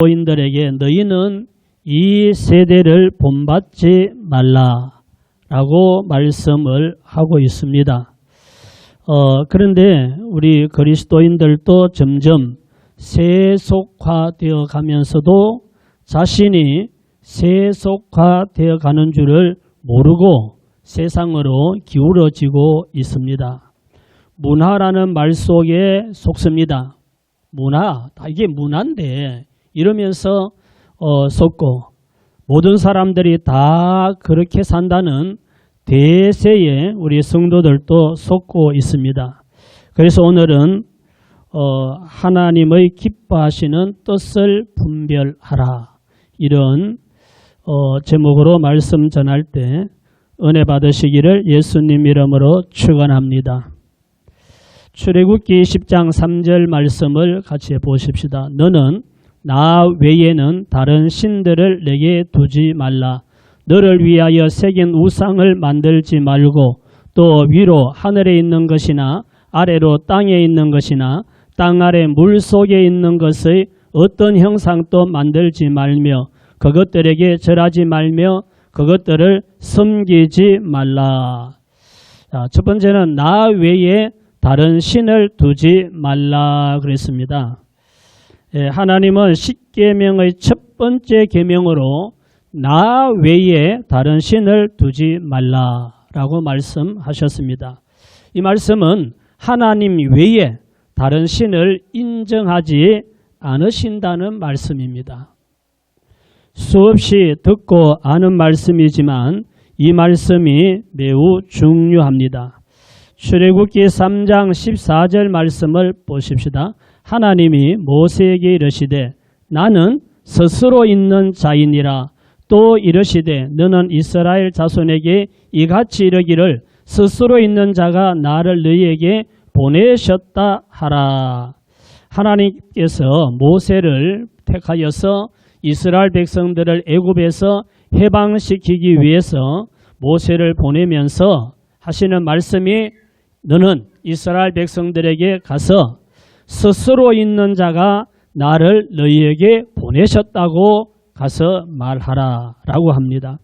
그리스도인들에게 너희는 이 세대를 본받지 말라라고 말씀을 하고 있습니다. 어, 그런데 우리 그리스도인들도 점점 세속화되어 가면서도 자신이 세속화되어 가는 줄을 모르고 세상으로 기울어지고 있습니다. 문화라는 말 속에 속습니다. 문화, 다 이게 문화인데 이러면서 어, 속고 모든 사람들이 다 그렇게 산다는 대세에 우리 성도들도 속고 있습니다. 그래서 오늘은 어, 하나님의 기뻐하시는 뜻을 분별하라 이런 어, 제목으로 말씀 전할 때 은혜 받으시기를 예수님 이름으로 축원합니다. 출애굽기 10장 3절 말씀을 같이 보십시다. 너는 나 외에는 다른 신들을 내게 두지 말라. 너를 위하여 새긴 우상을 만들지 말고 또 위로 하늘에 있는 것이나 아래로 땅에 있는 것이나 땅 아래 물 속에 있는 것의 어떤 형상도 만들지 말며 그것들에게 절하지 말며 그것들을 섬기지 말라. 자, 첫 번째는 나 외에 다른 신을 두지 말라 그랬습니다. 예, 하나님은 십계명의 첫 번째 계명으로 나 외에 다른 신을 두지 말라라고 말씀하셨습니다. 이 말씀은 하나님 외에 다른 신을 인정하지 않으신다는 말씀입니다. 수없이 듣고 아는 말씀이지만 이 말씀이 매우 중요합니다. 출애굽기 3장 14절 말씀을 보십시다. 하나님이 모세에게 이르시되 나는 스스로 있는 자이니라 또 이르시되 너는 이스라엘 자손에게 이같이 이르기를 스스로 있는 자가 나를 너희에게 보내셨다 하라. 하나님께서 모세를 택하여서 이스라엘 백성들을 애굽에서 해방시키기 위해서 모세를 보내면서 하시는 말씀이 너는 이스라엘 백성들에게 가서 스스로 있는 자가 나를 너희에게 보내셨다고 가서 말하라 라고 합니다.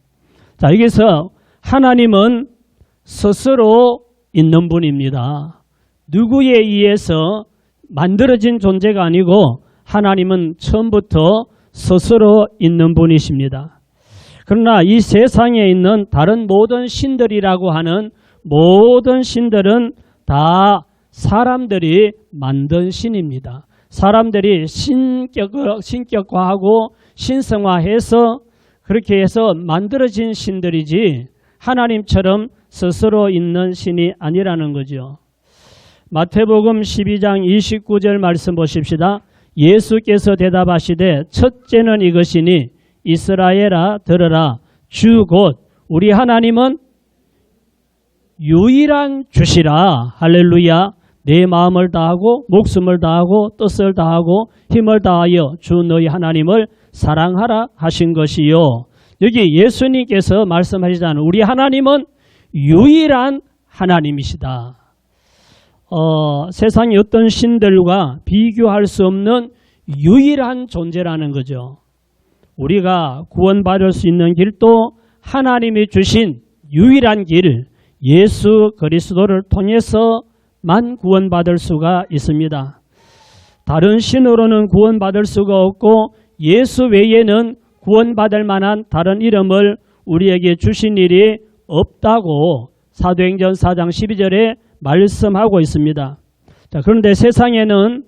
자, 여기서 하나님은 스스로 있는 분입니다. 누구에 의해서 만들어진 존재가 아니고 하나님은 처음부터 스스로 있는 분이십니다. 그러나 이 세상에 있는 다른 모든 신들이라고 하는 모든 신들은 다 사람들이 만든 신입니다. 사람들이 신격, 신격화하고 신성화해서 그렇게 해서 만들어진 신들이지 하나님처럼 스스로 있는 신이 아니라는 거죠. 마태복음 12장 29절 말씀 보십시다. 예수께서 대답하시되 첫째는 이것이니 이스라엘아 들으라 주 곧 우리 하나님은 유일한 주시라 할렐루야 내 마음을 다하고 목숨을 다하고 뜻을 다하고 힘을 다하여 주 너희 하나님을 사랑하라 하신 것이요. 여기 예수님께서 말씀하시잖아요. 우리 하나님은 유일한 하나님이시다. 어, 세상의 어떤 신들과 비교할 수 없는 유일한 존재라는 거죠. 우리가 구원받을 수 있는 길도 하나님이 주신 유일한 길 예수 그리스도를 통해서 만 구원받을 수가 있습니다. 다른 신으로는 구원받을 수가 없고 예수 외에는 구원받을 만한 다른 이름을 우리에게 주신 일이 없다고 사도행전 4장 12절에 말씀하고 있습니다. 자, 그런데 세상에는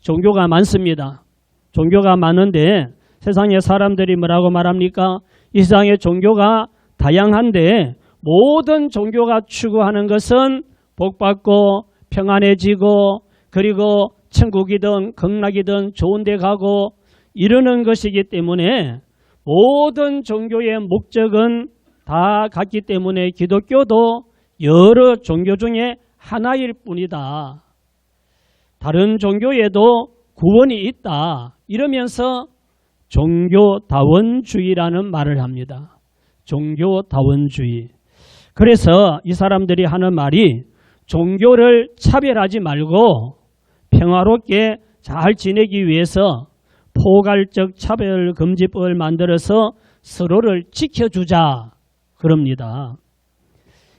종교가 많습니다. 종교가 많은데 세상의 사람들이 뭐라고 말합니까? 이 세상의 종교가 다양한데 모든 종교가 추구하는 것은 복받고 평안해지고 그리고 천국이든 극락이든 좋은 데 가고 이러는 것이기 때문에 모든 종교의 목적은 다 같기 때문에 기독교도 여러 종교 중에 하나일 뿐이다. 다른 종교에도 구원이 있다. 이러면서 종교다원주의라는 말을 합니다. 종교다원주의. 그래서 이 사람들이 하는 말이 종교를 차별하지 말고 평화롭게 잘 지내기 위해서 포괄적 차별 금지법을 만들어서 서로를 지켜주자 그럽니다.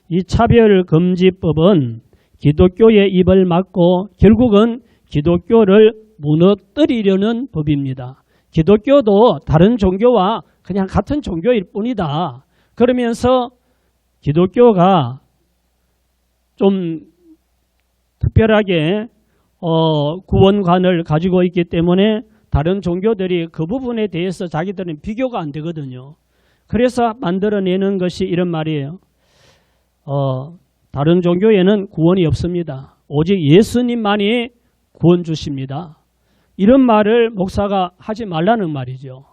이 차별 금지법은 기독교의 입을 막고 결국은 기독교를 무너뜨리려는 법입니다. 기독교도 다른 종교와 그냥 같은 종교일 뿐이다. 그러면서 기독교가 좀 특별하게 어, 구원관을 가지고 있기 때문에 다른 종교들이 그 부분에 대해서 자기들은 비교가 안 되거든요. 그래서 만들어내는 것이 이런 말이에요. 어, 다른 종교에는 구원이 없습니다. 오직 예수님만이 구원 주십니다. 이런 말을 목사가 하지 말라는 말이죠.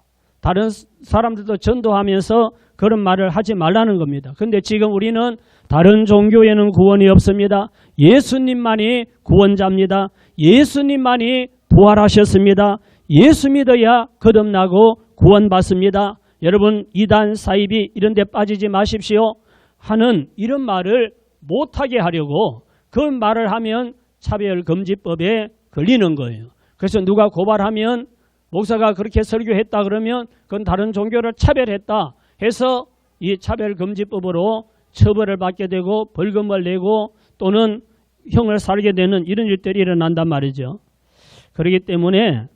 다른 사람들도 전도하면서 그런 말을 하지 말라는 겁니다. 근데 지금 우리는 다른 종교에는 구원이 없습니다. 예수님만이 구원자입니다. 예수님만이 부활하셨습니다. 예수 믿어야 거듭나고 구원받습니다. 여러분 이단 사이비 이런 데 빠지지 마십시오. 하는 이런 말을 못하게 하려고 그 말을 하면 차별금지법에 걸리는 거예요. 그래서 누가 고발하면 목사가 그렇게 설교했다 그러면 그건 다른 종교를 차별했다 해서 이 차별금지법으로 처벌을 받게 되고 벌금을 내고 또는 형을 살게 되는 이런 일들이 일어난단 말이죠. 그렇기 때문에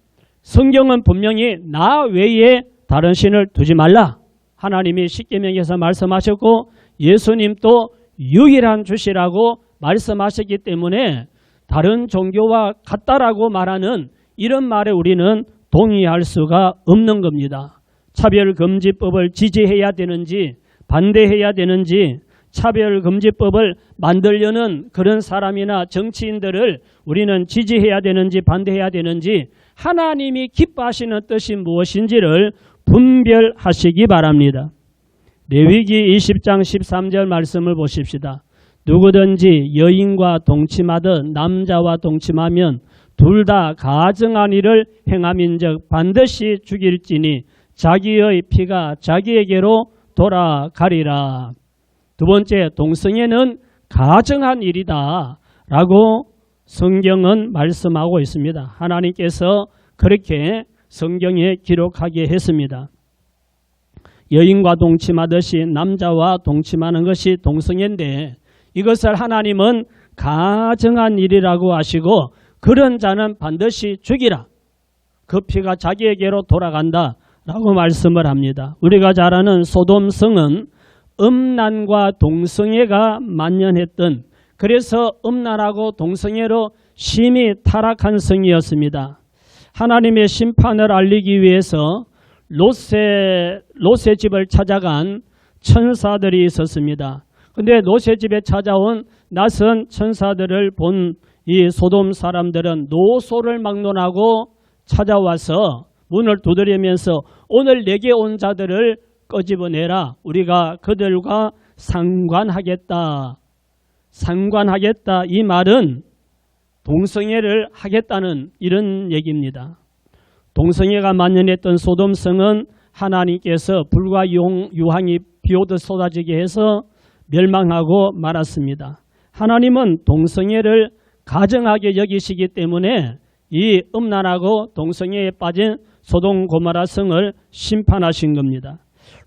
성경은 분명히 나 외에 다른 신을 두지 말라. 하나님이 십계명에서 말씀하셨고 예수님도 유일한 주시라고 말씀하셨기 때문에 다른 종교와 같다라고 말하는 이런 말에 우리는 동의할 수가 없는 겁니다. 차별금지법을 지지해야 되는지 반대해야 되는지 차별금지법을 만들려는 그런 사람이나 정치인들을 우리는 지지해야 되는지 반대해야 되는지 하나님이 기뻐하시는 뜻이 무엇인지를 분별하시기 바랍니다. 레위기 20장 13절 말씀을 보십시다. 누구든지 여인과 동침하듯 남자와 동침하면 둘 다 가증한 일을 행함인즉 반드시 죽일지니 자기의 피가 자기에게로 돌아가리라. 두 번째 동성애는 가증한 일이다 라고 성경은 말씀하고 있습니다. 하나님께서 그렇게 성경에 기록하게 했습니다. 여인과 동침하듯이 남자와 동침하는 것이 동성애인데 이것을 하나님은 가정한 일이라고 하시고 그런 자는 반드시 죽이라. 그 피가 자기에게로 돌아간다. 라고 말씀을 합니다. 우리가 잘 아는 소돔성은 음란과 동성애가 만연했던 그래서 음란하고 동성애로 심히 타락한 성이었습니다. 하나님의 심판을 알리기 위해서 롯의, 롯의 집을 찾아간 천사들이 있었습니다. 근데 롯의 집에 찾아온 낯선 천사들을 본 이 소돔 사람들은 노소를 막론하고 찾아와서 문을 두드리면서 오늘 내게 온 자들을 꺼집어내라. 우리가 그들과 상관하겠다. 상관하겠다. 이 말은 동성애를 하겠다는 이런 얘기입니다. 동성애가 만연했던 소돔성은 하나님께서 불과 유황이 비오듯 쏟아지게 해서 멸망하고 말았습니다. 하나님은 동성애를 가정하게 여기시기 때문에 이 음란하고 동성애에 빠진 소돔 고마라 성을 심판하신 겁니다.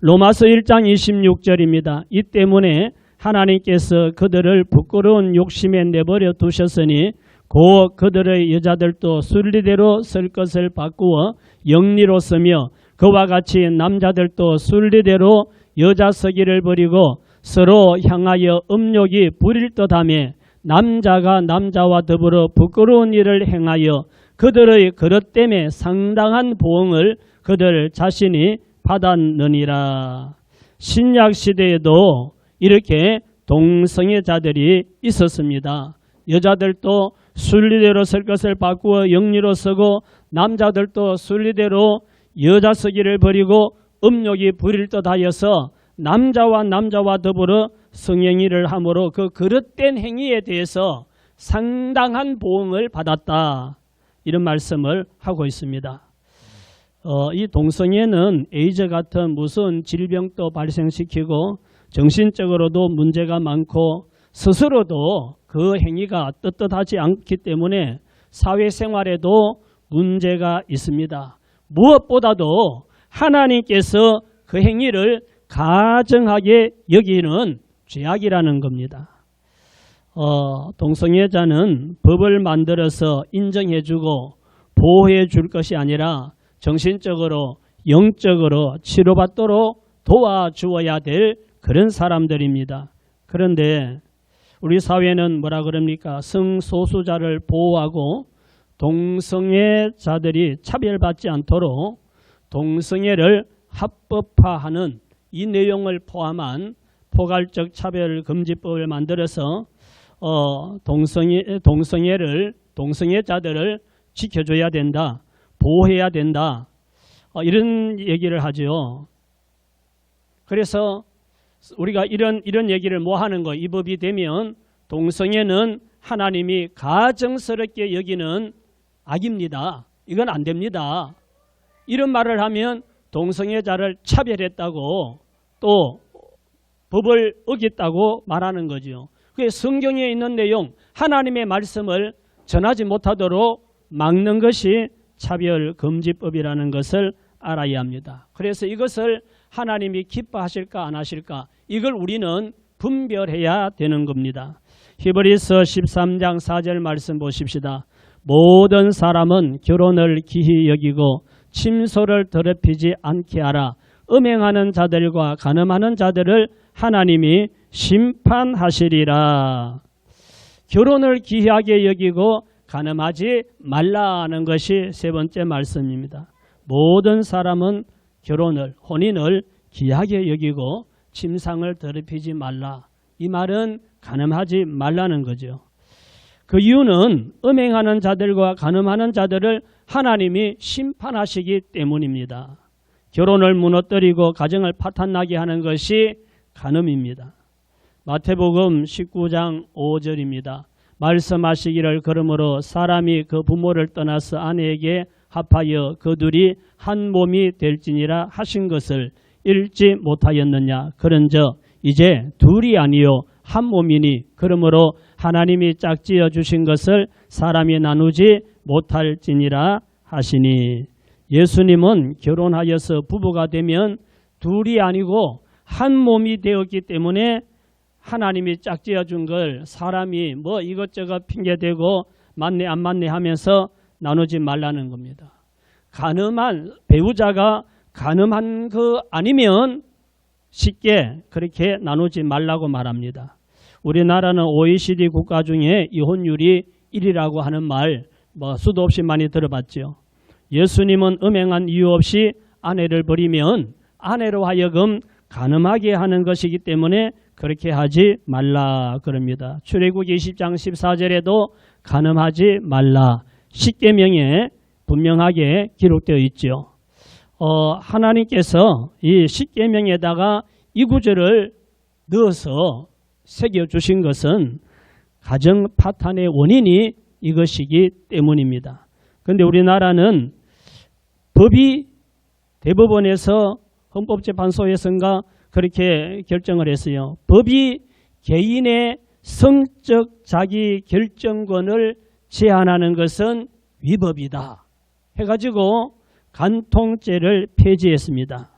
로마서 1장 26절입니다. 이 때문에 하나님께서 그들을 부끄러운 욕심에 내버려 두셨으니 곧 그들의 여자들도 순리대로 쓸 것을 바꾸어 영리로 쓰며 그와 같이 남자들도 순리대로 여자 서기를 버리고 서로 향하여 음욕이 부릴 듯하며 남자가 남자와 더불어 부끄러운 일을 행하여 그들의 그릇 때문에 상당한 보응을 그들 자신이 받았느니라. 신약 시대에도 이렇게 동성애자들이 있었습니다. 여자들도 순리대로 쓸 것을 바꾸어 영리로 쓰고 남자들도 순리대로 여자 쓰기를 버리고 음욕이 부릴 듯 하여서 남자와 남자와 더불어 성행위를 함으로 그 그릇된 행위에 대해서 상당한 보응을 받았다. 이런 말씀을 하고 있습니다. 어, 이 동성애는 에이즈 같은 무서운 질병도 발생시키고 정신적으로도 문제가 많고 스스로도 그 행위가 떳떳하지 않기 때문에 사회생활에도 문제가 있습니다. 무엇보다도 하나님께서 그 행위를 가정하게 여기는 죄악이라는 겁니다. 어, 동성애자는 법을 만들어서 인정해주고 보호해 줄 것이 아니라 정신적으로 영적으로 치료받도록 도와주어야 될 그런 사람들입니다. 그런데 우리 사회는 뭐라 그럽니까? 성소수자를 보호하고 동성애자들이 차별받지 않도록 동성애를 합법화하는 이 내용을 포함한 포괄적 차별 금지법을 만들어서 어, 동성애 동성애를 동성애자들을 지켜줘야 된다, 보호해야 된다 어, 이런 얘기를 하죠. 그래서 우리가 이런 이런 얘기를 뭐 하는 거? 이 법이 되면 동성애는 하나님이 가정스럽게 여기는 악입니다. 이건 안 됩니다. 이런 말을 하면 동성애자를 차별했다고 또 법을 어겼다고 말하는 거죠. 그게 성경에 있는 내용, 하나님의 말씀을 전하지 못하도록 막는 것이 차별금지법이라는 것을 알아야 합니다. 그래서 이것을 하나님이 기뻐하실까 안 하실까 이걸 우리는 분별해야 되는 겁니다. 히브리서 13장 4절 말씀 보십시다. 모든 사람은 결혼을 기히 여기고 침소를 더럽히지 않게 하라. 음행하는 자들과 간음하는 자들을 하나님이 심판하시리라. 결혼을 귀하게 여기고 간음하지 말라는 것이 세 번째 말씀입니다. 모든 사람은 결혼을 혼인을 귀하게 여기고 침상을 더럽히지 말라. 이 말은 간음하지 말라는 거죠. 그 이유는 음행하는 자들과 간음하는 자들을 하나님이 심판하시기 때문입니다. 결혼을 무너뜨리고 가정을 파탄나게 하는 것이 간음입니다. 마태복음 19장 5절입니다. 말씀하시기를 그러므로 사람이 그 부모를 떠나서 아내에게 합하여 그 둘이 한 몸이 될지니라 하신 것을 읽지 못하였느냐? 그런저 이제 둘이 아니요 한 몸이니 그러므로 하나님이 짝지어 주신 것을 사람이 나누지 못할지니라 하시니. 예수님은 결혼하여서 부부가 되면 둘이 아니고 한 몸이 되었기 때문에 하나님이 짝지어 준 걸 사람이 뭐 이것저것 핑계대고 맞네 안 맞네 하면서 나누지 말라는 겁니다. 가늠한 배우자가 가늠한 그 아니면 쉽게 그렇게 나누지 말라고 말합니다. 우리나라는 OECD 국가 중에 이혼율이 1이라고 하는 말 뭐 수도 없이 많이 들어봤죠. 예수님은 음행한 이유 없이 아내를 버리면 아내로 하여금 가늠하게 하는 것이기 때문에 그렇게 하지 말라 그럽니다. 출애굽 20장 14절에도 가늠하지 말라 십계명에 분명하게 기록되어 있죠. 어, 하나님께서 이 십계명에다가 이 구절을 넣어서 새겨 주신 것은 가정 파탄의 원인이 이것이기 때문입니다. 그런데 우리나라는 법이 대법원에서 헌법재판소에서인가 그렇게 결정을 했어요. 법이 개인의 성적 자기 결정권을 제한하는 것은 위법이다. 해가지고 간통죄를 폐지했습니다.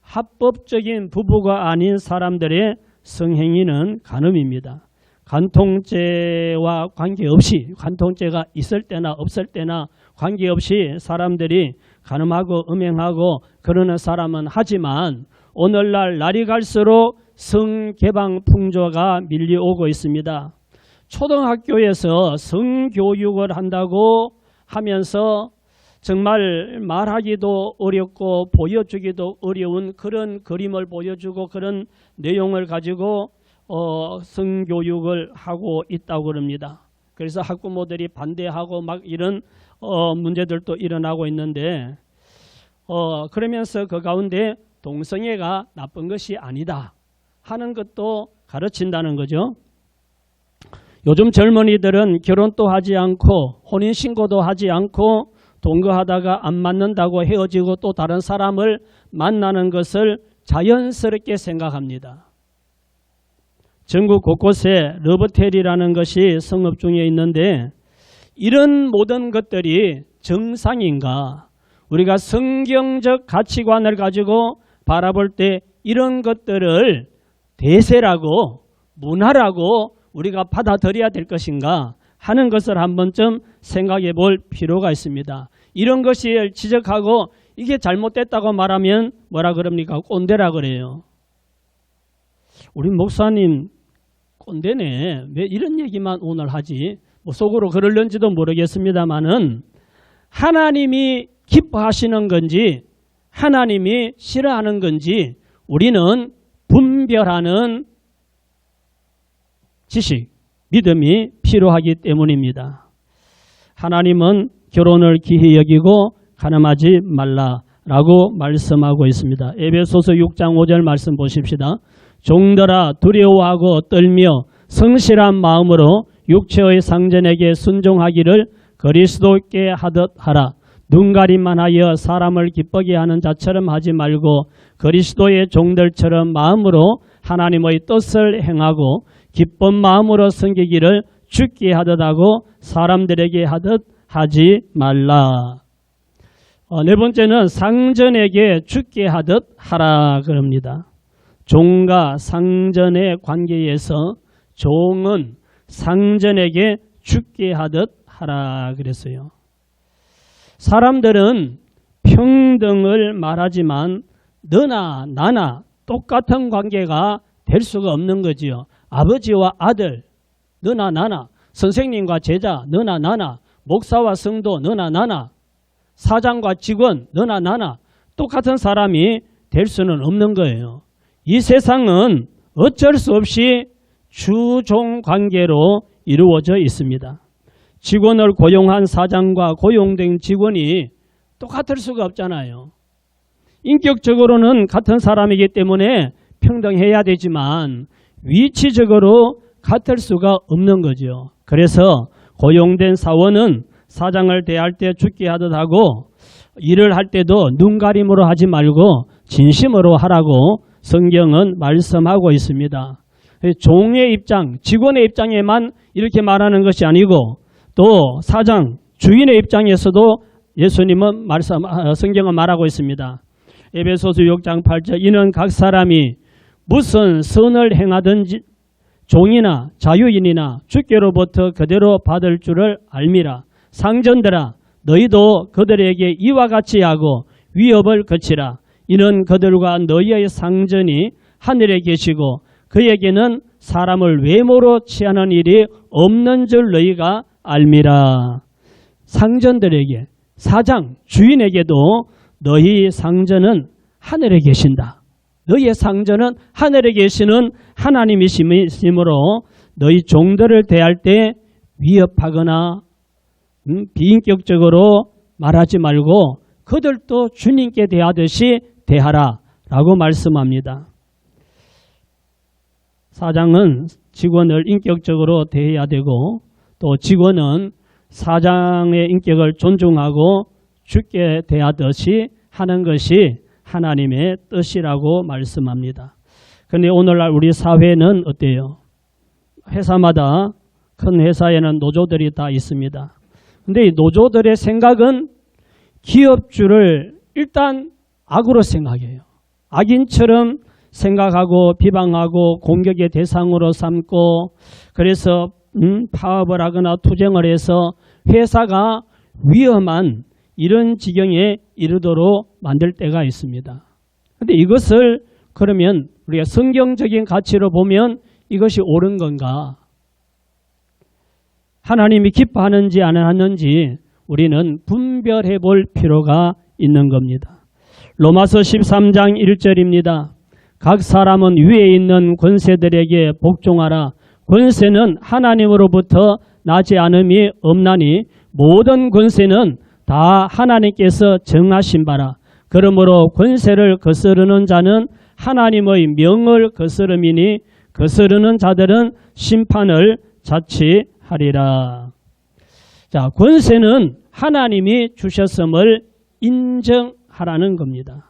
합법적인 부부가 아닌 사람들의 성행위는 간음입니다. 간통죄와 관계없이 간통죄가 있을 때나 없을 때나 관계없이 사람들이 간음하고 음행하고 그러는 사람은 하지만 오늘날 날이 갈수록 성개방 풍조가 밀려오고 있습니다. 초등학교에서 성교육을 한다고 하면서 정말 말하기도 어렵고 보여주기도 어려운 그런 그림을 보여주고 그런 내용을 가지고 어, 성교육을 하고 있다고 그럽니다. 그래서 학부모들이 반대하고 막 이런 어, 문제들도 일어나고 있는데 어, 그러면서 그 가운데 동성애가 나쁜 것이 아니다 하는 것도 가르친다는 거죠. 요즘 젊은이들은 결혼도 하지 않고 혼인신고도 하지 않고 동거하다가 안 맞는다고 헤어지고 또 다른 사람을 만나는 것을 자연스럽게 생각합니다. 전국 곳곳에 러브텔이라는 것이 성업 중에 있는데 이런 모든 것들이 정상인가? 우리가 성경적 가치관을 가지고 바라볼 때 이런 것들을 대세라고 문화라고 우리가 받아들여야 될 것인가 하는 것을 한 번쯤 생각해 볼 필요가 있습니다. 이런 것이 지적하고 이게 잘못됐다고 말하면 뭐라 그럽니까? 꼰대라 그래요. 우리 목사님 꼰대네. 왜 이런 얘기만 오늘 하지? 뭐 속으로 그럴는지도 모르겠습니다만은 하나님이 기뻐하시는 건지 하나님이 싫어하는 건지 우리는 분별하는 지식, 믿음이 필요하기 때문입니다. 하나님은 결혼을 기히 여기고 가늠하지 말라라고 말씀하고 있습니다. 에베소서 6장 5절 말씀 보십시다. 종들아 두려워하고 떨며 성실한 마음으로 육체의 상전에게 순종하기를 그리스도께 하듯 하라. 눈가림만 하여 사람을 기쁘게 하는 자처럼 하지 말고 그리스도의 종들처럼 마음으로 하나님의 뜻을 행하고 기쁜 마음으로 섬기기를 죽게 하듯 하고 사람들에게 하듯 하지 말라. 어, 네 번째는 상전에게 죽게 하듯 하라 그럽니다. 종과 상전의 관계에서 종은 상전에게 죽게 하듯 하라 그랬어요. 사람들은 평등을 말하지만 너나 나나 똑같은 관계가 될 수가 없는 거지요. 아버지와 아들, 너나 나나, 선생님과 제자, 너나 나나, 목사와 성도, 너나 나나, 사장과 직원, 너나 나나, 똑같은 사람이 될 수는 없는 거예요. 이 세상은 어쩔 수 없이 주종 관계로 이루어져 있습니다. 직원을 고용한 사장과 고용된 직원이 똑같을 수가 없잖아요. 인격적으로는 같은 사람이기 때문에 평등해야 되지만 위치적으로 같을 수가 없는 거죠. 그래서 고용된 사원은 사장을 대할 때 죽게 하듯 하고 일을 할 때도 눈가림으로 하지 말고 진심으로 하라고 성경은 말씀하고 있습니다. 종의 입장, 직원의 입장에만 이렇게 말하는 것이 아니고 또 사장, 주인의 입장에서도 예수님은 말씀, 아, 성경은 말하고 있습니다. 에베소서 6장 8절 이는 각 사람이 무슨 선을 행하든지 종이나 자유인이나 주께로부터 그대로 받을 줄을 알미라. 상전들아 너희도 그들에게 이와 같이 하고 위협을 거치라. 이는 그들과 너희의 상전이 하늘에 계시고 그에게는 사람을 외모로 취하는 일이 없는 줄 너희가 알미라. 상전들에게 사장 주인에게도 너희 상전은 하늘에 계신다. 너희의 상전은 하늘에 계시는 하나님이심으로 너희 종들을 대할 때 위협하거나 음, 비인격적으로 말하지 말고 그들도 주님께 대하듯이 대하라 라고 말씀합니다. 사장은 직원을 인격적으로 대해야 되고 또 직원은 사장의 인격을 존중하고 죽게 대하듯이 하는 것이 하나님의 뜻이라고 말씀합니다. 그런데 오늘날 우리 사회는 어때요? 회사마다 큰 회사에는 노조들이 다 있습니다. 근데 이 노조들의 생각은 기업주를 일단 악으로 생각해요. 악인처럼 생각하고 비방하고 공격의 대상으로 삼고 그래서 음, 파업을 하거나 투쟁을 해서 회사가 위험한 이런 지경에 이르도록 만들 때가 있습니다. 그런데 이것을 그러면 우리가 성경적인 가치로 보면 이것이 옳은 건가? 하나님이 기뻐하는지 안 하는지 우리는 분별해 볼 필요가 있는 겁니다. 로마서 13장 1절입니다. 각 사람은 위에 있는 권세들에게 복종하라. 권세는 하나님으로부터 나지 않음이 없나니 모든 권세는 다 하나님께서 정하신 바라. 그러므로 권세를 거스르는 자는 하나님의 명을 거스름이니 거스르는 자들은 심판을 자취하리라. 자, 권세는 하나님이 주셨음을 인정하라는 겁니다.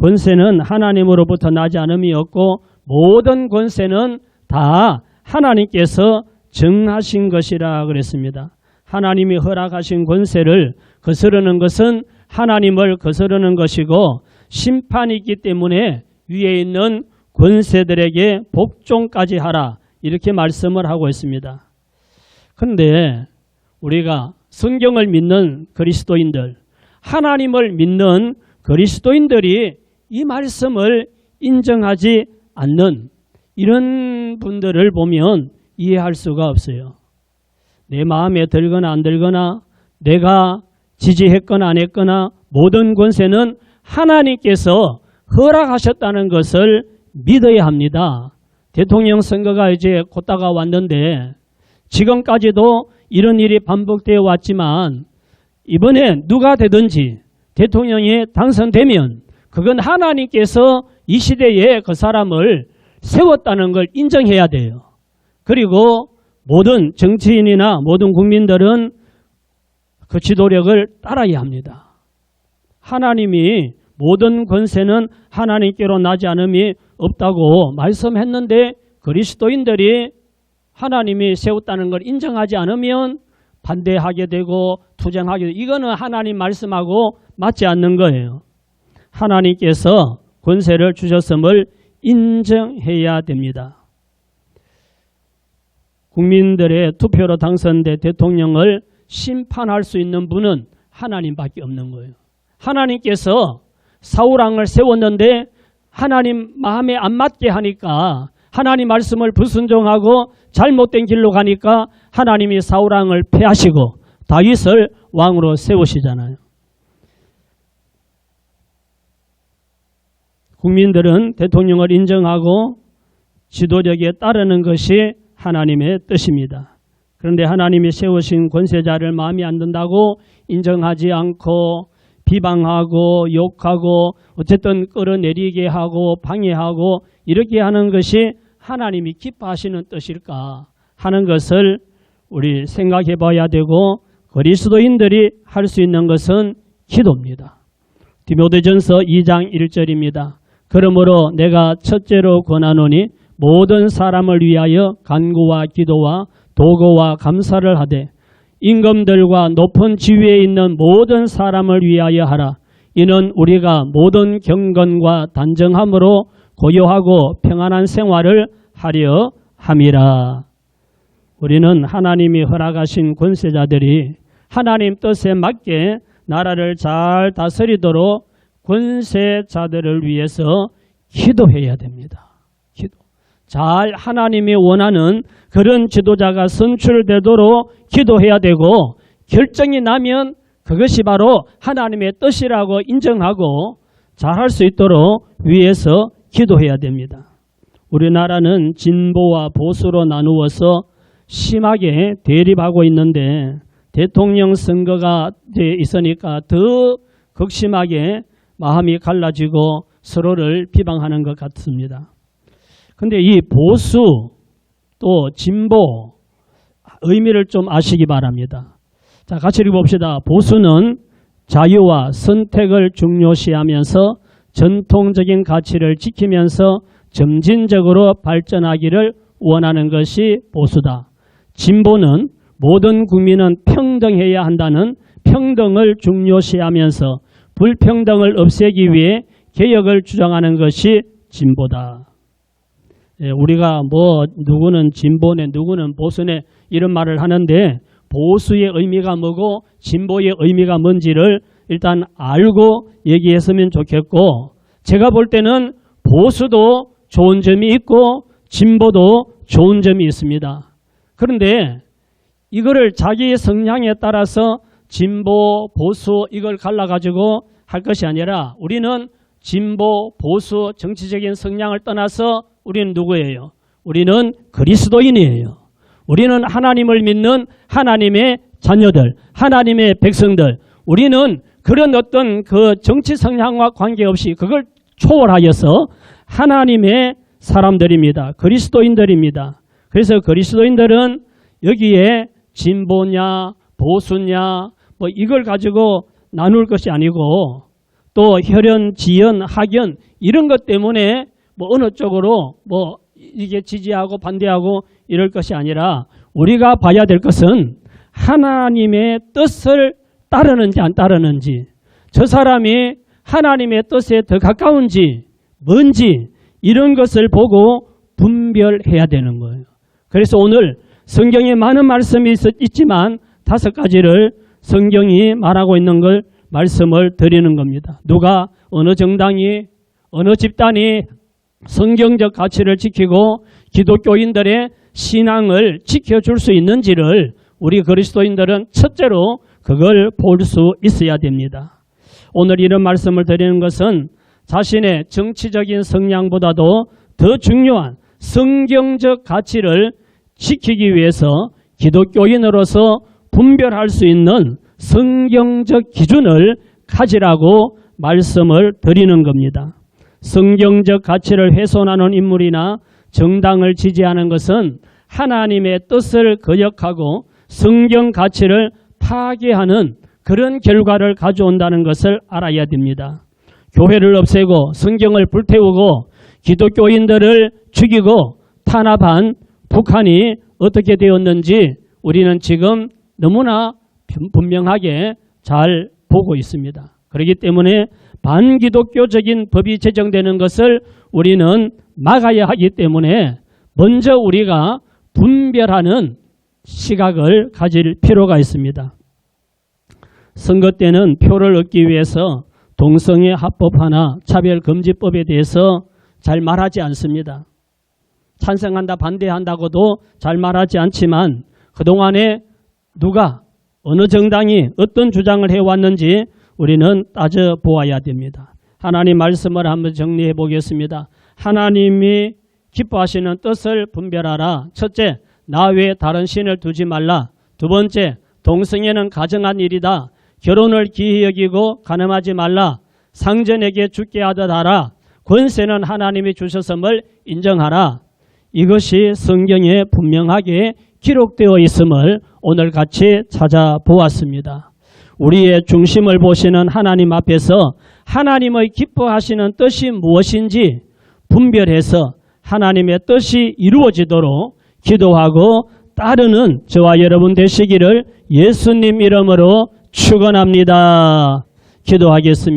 권세는 하나님으로부터 나지 않음이 없고 모든 권세는 다 하나님께서 정하신 것이라 그랬습니다. 하나님이 허락하신 권세를 거스르는 것은 하나님을 거스르는 것이고 심판이 있기 때문에 위에 있는 권세들에게 복종까지 하라 이렇게 말씀을 하고 있습니다. 그런데 우리가 성경을 믿는 그리스도인들, 하나님을 믿는 그리스도인들이 이 말씀을 인정하지 않는 이런 분들을 보면 이해할 수가 없어요. 내 마음에 들거나 안 들거나 내가 지지했거나 안 했거나 모든 권세는 하나님께서 허락하셨다는 것을 믿어야 합니다. 대통령 선거가 이제 곧다가 왔는데 지금까지도 이런 일이 반복되어 왔지만 이번에 누가 되든지 대통령이 당선되면 그건 하나님께서 이 시대에 그 사람을 세웠다는 걸 인정해야 돼요. 그리고 모든 정치인이나 모든 국민들은 그 지도력을 따라야 합니다. 하나님이 모든 권세는 하나님께로 나지 않음이 없다고 말씀했는데 그리스도인들이 하나님이 세웠다는 걸 인정하지 않으면 반대하게 되고 투쟁하게 되고 이거는 하나님 말씀하고 맞지 않는 거예요. 하나님께서 권세를 주셨음을 인정해야 됩니다. 국민들의 투표로 당선된 대통령을 심판할 수 있는 분은 하나님밖에 없는 거예요. 하나님께서 사울왕을 세웠는데 하나님 마음에 안 맞게 하니까 하나님 말씀을 불순종하고 잘못된 길로 가니까 하나님이 사울왕을 패하시고 다윗을 왕으로 세우시잖아요. 국민들은 대통령을 인정하고 지도력에 따르는 것이 하나님의 뜻입니다. 그런데 하나님이 세우신 권세자를 마음에 안 든다고 인정하지 않고 비방하고 욕하고 어쨌든 끌어내리게 하고 방해하고 이렇게 하는 것이 하나님이 기뻐하시는 뜻일까 하는 것을 우리 생각해 봐야 되고 그리스도인들이 할 수 있는 것은 기도입니다. 디모데전서 2장 1절입니다. 그러므로 내가 첫째로 권하노니 모든 사람을 위하여 간구와 기도와 도고와 감사를 하되 임금들과 높은 지위에 있는 모든 사람을 위하여 하라. 이는 우리가 모든 경건과 단정함으로 고요하고 평안한 생활을 하려 함이라. 우리는 하나님이 허락하신 권세자들이 하나님 뜻에 맞게 나라를 잘 다스리도록 권세자들을 위해서 기도해야 됩니다. 기도. 잘 하나님이 원하는 그런 지도자가 선출되도록 기도해야 되고 결정이 나면 그것이 바로 하나님의 뜻이라고 인정하고 잘할 수 있도록 위해서 기도해야 됩니다. 우리나라는 진보와 보수로 나누어서 심하게 대립하고 있는데 대통령 선거가 있으니까 더 극심하게 마음이 갈라지고 서로를 비방하는 것 같습니다. 근데 이 보수 또 진보 의미를 좀 아시기 바랍니다. 자, 같이 읽어봅시다. 보수는 자유와 선택을 중요시하면서 전통적인 가치를 지키면서 점진적으로 발전하기를 원하는 것이 보수다. 진보는 모든 국민은 평등해야 한다는 평등을 중요시하면서 불평등을 없애기 위해 개혁을 주장하는 것이 진보다. 예, 우리가 뭐 누구는 진보네 누구는 보수네 이런 말을 하는데 보수의 의미가 뭐고 진보의 의미가 뭔지를 일단 알고 얘기했으면 좋겠고 제가 볼 때는 보수도 좋은 점이 있고 진보도 좋은 점이 있습니다. 그런데 이거를 자기 성향에 따라서 진보, 보수 이걸 갈라 가지고 할 것이 아니라 우리는 진보, 보수, 정치적인 성향을 떠나서 우리는 누구예요? 우리는 그리스도인이에요. 우리는 하나님을 믿는 하나님의 자녀들, 하나님의 백성들. 우리는 그런 어떤 그 정치 성향과 관계없이 그걸 초월하여서 하나님의 사람들입니다. 그리스도인들입니다. 그래서 그리스도인들은 여기에 진보냐, 보수냐, 뭐 이걸 가지고 나눌 것이 아니고 또 혈연, 지연, 학연 이런 것 때문에 뭐 어느 쪽으로 뭐 이게 지지하고 반대하고 이럴 것이 아니라 우리가 봐야 될 것은 하나님의 뜻을 따르는지 안 따르는지 저 사람이 하나님의 뜻에 더 가까운지 뭔지 이런 것을 보고 분별해야 되는 거예요. 그래서 오늘 성경에 많은 말씀이 있- 있지만 다섯 가지를 성경이 말하고 있는 걸 말씀을 드리는 겁니다. 누가 어느 정당이 어느 집단이 성경적 가치를 지키고 기독교인들의 신앙을 지켜줄 수 있는지를 우리 그리스도인들은 첫째로 그걸 볼 수 있어야 됩니다. 오늘 이런 말씀을 드리는 것은 자신의 정치적인 성향보다도 더 중요한 성경적 가치를 지키기 위해서 기독교인으로서 분별할 수 있는 성경적 기준을 가지라고 말씀을 드리는 겁니다. 성경적 가치를 훼손하는 인물이나 정당을 지지하는 것은 하나님의 뜻을 거역하고 성경 가치를 파괴하는 그런 결과를 가져온다는 것을 알아야 됩니다. 교회를 없애고 성경을 불태우고 기독교인들을 죽이고 탄압한 북한이 어떻게 되었는지 우리는 지금 너무나 분명하게 잘 보고 있습니다. 그렇기 때문에 반기독교적인 법이 제정되는 것을 우리는 막아야 하기 때문에 먼저 우리가 분별하는 시각을 가질 필요가 있습니다. 선거 때는 표를 얻기 위해서 동성애 합법화나 차별금지법에 대해서 잘 말하지 않습니다. 찬성한다 반대한다고도 잘 말하지 않지만 그동안에 누가 어느 정당이 어떤 주장을 해왔는지 우리는 따져보아야 됩니다. 하나님 말씀을 한번 정리해 보겠습니다. 하나님이 기뻐하시는 뜻을 분별하라. 첫째, 나 외에 다른 신을 두지 말라. 두 번째, 동성애는 가정한 일이다. 결혼을 기히 여기고 가늠하지 말라. 상전에게 죽게 하듯 하라. 권세는 하나님이 주셨음을 인정하라. 이것이 성경에 분명하게 기록되어 있음을 오늘 같이 찾아보았습니다. 우리의 중심을 보시는 하나님 앞에서 하나님의 기뻐하시는 뜻이 무엇인지 분별해서 하나님의 뜻이 이루어지도록 기도하고 따르는 저와 여러분 되시기를 예수님 이름으로 축원합니다. 기도하겠습니다.